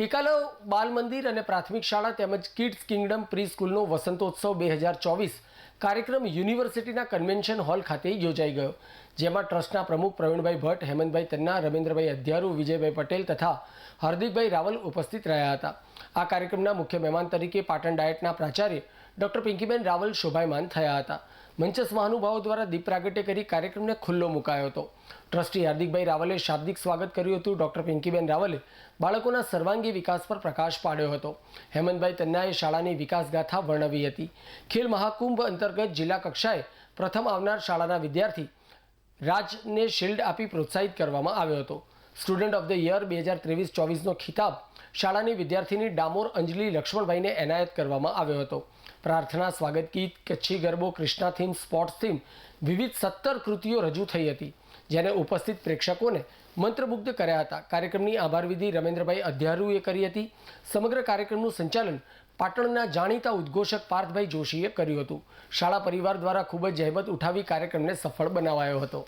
કિકાલવ બાલ મંદિર અને પ્રાથમિક શાળા તેમજ કિડ્સ કિંગડમ પ્રી સ્કૂલનો વસંતોત્સવ બે હજાર ચોવીસ કાર્યક્રમ યુનિવર્સિટીના કન્વેન્શન હોલ ખાતે યોજાઈ ગયો, જેમાં ટ્રસ્ટના પ્રમુખ પ્રવીણભાઈ ભટ્ટ, હેમંતભાઈ તન્ના, રવિન્દ્રભાઈ અધ્યારુ, વિજયભાઈ પટેલ તથા હાર્દિકભાઈ રાવલ ઉપસ્થિત રહ્યા હતા. આ કાર્યક્રમના મુખ્ય મહેમાન તરીકે પાટણ ડાયટના પ્રાચાર્ય ડૉક્ટર પિંકીબેન રાવલ શોભાયમાન થયા હતા. મંચસ મહાનુભાવો દ્વારા દીપ પ્રાગટ્ય કરી કાર્યક્રમને ખુલ્લો મુકાયો હતો. ટ્રસ્ટી હાર્દિકભાઈ રાવલે શાબ્દિક સ્વાગત કર્યું હતું. ડૉક્ટર પિંકીબેન રાવલે બાળકોના સર્વાંગી વિકાસ પર પ્રકાશ પાડ્યો હતો. હેમંતભાઈ તન્નાએ શાળાની વિકાસગાથા વર્ણવી હતી. ખેલ મહાકુંભ અંતર્ગત જિલ્લા કક્ષાએ પ્રથમ આવનાર શાળાના વિદ્યાર્થી રાજને શિલ્ડ આપી પ્રોત્સાહિત કરવામાં આવ્યો હતો. સ્ટુડન્ટ ઓફ ધ યર બે હજાર ત્રેવીસ ચોવીસનો ખિતાબ શાળાની વિદ્યાર્થીની ડામોર અંજલિ લક્ષ્મણભાઈને એનાયત કરવામાં આવ્યો હતો. પ્રાર્થના, સ્વાગત ગીત, કચ્છી ગરબો, કૃષ્ણા થીમ, સ્પોર્ટ્સ થીમ વિવિધ સત્તર કૃતિઓ રજૂ થઈ હતી, જેને ઉપસ્થિત પ્રેક્ષકોને મંત્રમુગ્ધ કર્યા હતા. કાર્યક્રમની આભાર વિધિ રમેન્દ્રભાઈ અધ્યારુએ કરી હતી. સમગ્ર કાર્યક્રમનું સંચાલન પાટણના જાણીતા ઉદ્ઘોષક પાર્થભાઈ જોશીએ કર્યું હતું. શાળા પરિવાર દ્વારા ખૂબ જ જહેમત ઉઠાવી કાર્યક્રમને સફળ બનાવાયો હતો.